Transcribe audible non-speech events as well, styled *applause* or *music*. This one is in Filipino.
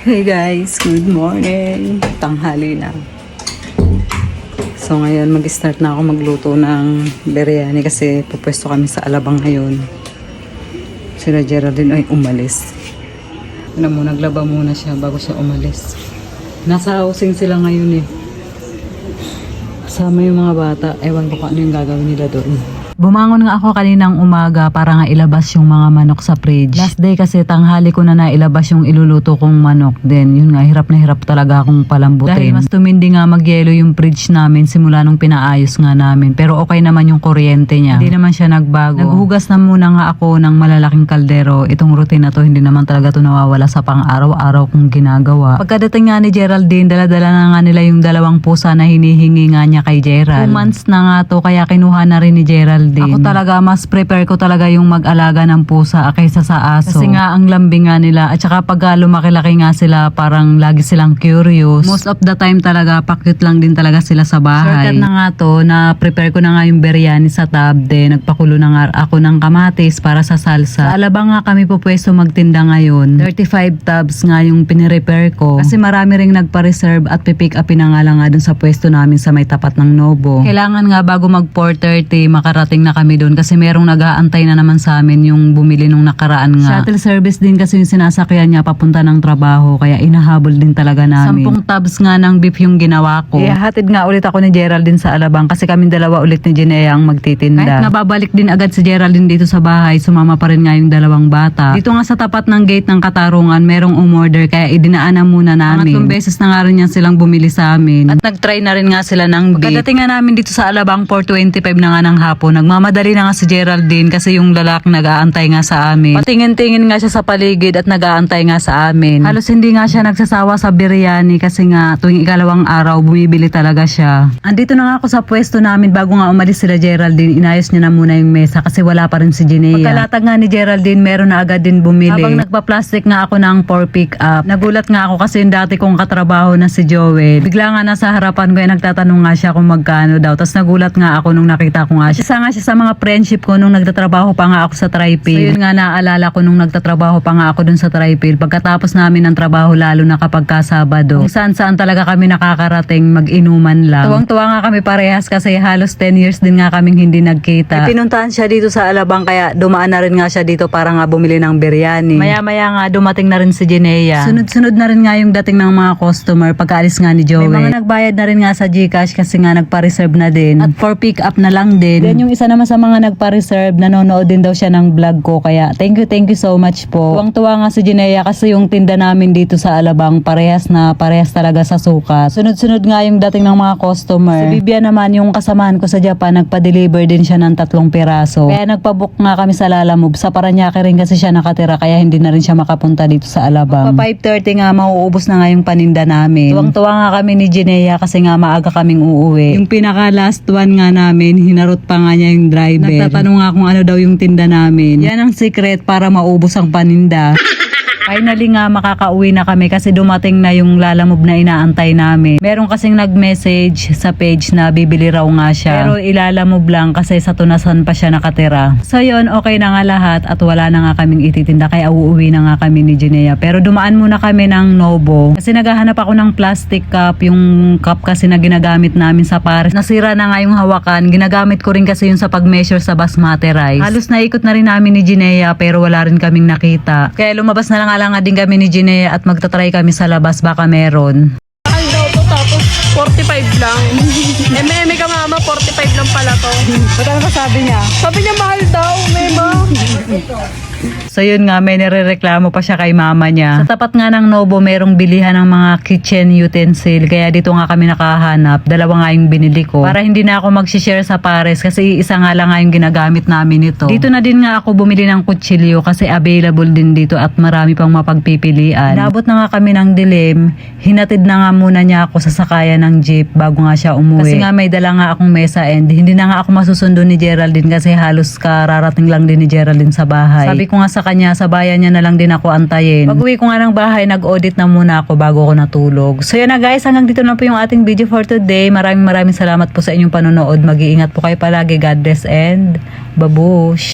Hey guys, good morning. Tanghali na. So ngayon mag-start na ako magluto ng biryani kasi pupwesto kami sa Alabang ngayon. Sila Geraldine ay umalis. Ano mo, naglaba muna siya bago siya umalis. Nasa housing sila ngayon eh. Kasama yung mga bata. Ewan ko kung ano yung gagawin nila doon. Bumangon nga ako kaninang umaga para nga ilabas yung mga manok sa fridge. Last day kasi tanghali ko na nailabas yung iluluto kong manok. Then yun nga, hirap na hirap talaga akong palambutin. Dahil mas tumindi nga magyelo yung fridge namin simula nung pinaayos nga namin. Pero okay naman yung kuryente niya. Hindi naman siya nagbago. Naghugas na muna nga ako ng malalaking kaldero. Itong routine na to, hindi naman talaga to nawawala sa pang-araw-araw kong ginagawa. Pagkadating nga ni Geraldine, dala-dala na nga nila yung dalawang pusa na hinihingi nga niya kay Gerald. Two months na nga to, kaya kinuha na rin ni Geraldine. Ako talaga, mas prepare ko talaga yung mag-alaga ng pusa kaysa sa aso. Kasi nga, ang lambing nga nila. At saka pag ah, lumaki-laki nga sila, parang lagi silang curious. Most of the time talaga, pakit lang din talaga sila sa bahay. Shortcut na nga to, na prepare ko na nga yung biryani sa tab. Then, nagpakulo na nga ako ng kamatis para sa salsa. Sa Alabang nga kami po pwesto magtinda ngayon. 35 tubs nga yung pinirepair ko. Kasi marami ring nagpa-reserve at pipick upin na nga lang nga dun sa pwesto namin sa may tapat ng Nobo. Kailangan nga bago mag 4.30 makarating na kami doon kasi merong nag-aantay na naman sa amin yung bumili nung nakaraan nga. Shuttle service din kasi yung sinasakyan niya papunta ng trabaho kaya inahabol din talaga namin. Sampung tabs nga ng beef yung ginawa ko. Ihatid nga ulit ako ni Geraldine sa Alabang kasi kami dalawa ulit ni Jinea ang magtitinda. Kahit nga babalik din agad si Geraldine dito sa bahay, sumama pa rin nga yung dalawang bata. Dito nga sa tapat ng gate ng Katarungan, merong umorder kaya idinaanan muna namin. Pangatlong beses na nga rin yan silang bumili sa amin. At nag-try na rin nga sila ng beef. Pagkadating nga namin dito sa Alabang 4.25 na nga ng hapon, nagmamadali na nga si Geraldine kasi yung lalaki nag-aantay nga sa amin. Patingin-tingin nga siya sa paligid at nag-aantay nga sa amin. Halos hindi nga siya nagsasawa sa biryani kasi nga tuwing ikalawang araw bumibili talaga siya. Andito na nga ako sa pwesto namin bago nga umalis sila Geraldine. Inayos niya na muna yung mesa kasi wala pa rin si Jinea. Pagkalatag nga ni Geraldine, meron na agad din bumili. Habang nagpa-plastic nga ako ng for pick up, nagulat nga ako kasi yung dati kong katrabaho na si Joel. Bigla nga nasa harapan ko ay nagtatanong nga siya kung magkano daw. Tapos nagulat nga ako nung nakita ko nga siya. Isa nga siya sa mga friendship ko nung nagtatrabaho pa nga ako sa Tripil. So yun nga naaalala ko nung nagtatrabaho pa nga ako dun sa Tripil. Pagkatapos namin ng trabaho lalo na kapag kasabado. Kung saan saan talaga kami nakakarating mag-inuman lang. Tuwang-tuwa nga kami parehas kasi halos 10 years din nga kaming hindi nagkita. Ay, pinuntahan siya dito sa Alabang kaya dumaan na rin nga siya dito para nga bumili ng biryani. Maya-maya nga dumating na rin si Jinea. Sunod-sunod na rin nga yung dating ng mga customer pagkaalis nga ni Joey. May mga nagbayad na rin nga sa Gcash kasi nga nagpa-reserve na din. At for pick up na lang din. Then yung isa naman sa mga nagpa-reserve, nanonood din daw siya ng vlog ko. Kaya thank you, thank you so much po. Tuwang-tuwa nga si Jinea kasi yung tinda namin dito sa Alabang parehas na parehas talaga sa sukat. Sunod-sunod nga yung dating ng mga customer. Si Bibia naman yung kasamahan ko sa Japan, nagpa-deliver din siya ng tatlong piraso. Kaya nagpabook nga kami sa Lalamove. Sa Paranaque rin kasi siya nakatira kaya hindi na rin siya makapunta dito sa Alabang. Pa 5.30 nga mauubos na nga yung paninda namin. Tuwang-tuwa nga kami ni Jinea kasi nga maaga kaming uuwi. Yung pinaka last one nga namin, hinarot pa nga niya yung driver. Nagtatanong nga kung ano daw yung tinda namin. Yan ang secret para maubos ang paninda. *laughs* Finally nga makakauwi na kami kasi dumating na yung lalamove na inaantay namin. Meron kasing nag-message sa page na bibili raw nga siya. Pero ilalamove lang kasi sa tunasan pa siya nakatira. So yun, okay na nga lahat at wala na nga kaming ititinda kaya uuwi na nga kami ni Jinea. Pero dumaan muna kami ng Nobo kasi naghahanap ako ng plastic cup. Yung cup kasi na ginagamit namin sa Paris. Nasira na nga yung hawakan. Ginagamit ko rin kasi yung sa pag-measure sa basmati rice. Halos naikot na rin namin ni Jinea pero wala rin kaming nakita. Kaya lumabas na lang nga din kami ni Jinea at magtatry kami sa labas baka meron. Mahal daw to tapos 45 lang. Eme-eme ka mama, 45 lang pala to. Ba't ano sabi niya? Sabi niya mahal. So yun nga, may nirereklamo pa siya kay mama niya. Sa tapat nga ng Nobo, merong bilihan ng mga kitchen utensil. Kaya dito nga kami nakahanap. Dalawa nga yung binili ko. Para hindi na ako mag-share sa pares kasi isa nga lang nga yung ginagamit namin ito. Dito na din nga ako bumili ng kutsilyo kasi available din dito at marami pang mapagpipilian. Nabot na nga kami ng dilim. Hinatid na nga muna niya ako sa sakayan ng jeep bago nga siya umuwi. Kasi nga may dala nga akong mesa and hindi na nga ako masusundo ni Geraldine kasi halos kararating lang din ni Geraldine sa bahay. Sabi ko nga sa kanya, sa bayan niya na lang din ako antayin. Pag uwi ko nga ng bahay, nag-audit na muna ako bago ako natulog. So yun na guys, hanggang dito na po yung ating video for today. Maraming maraming salamat po sa inyong panonood. Mag-iingat po kayo palagi. God bless and babush!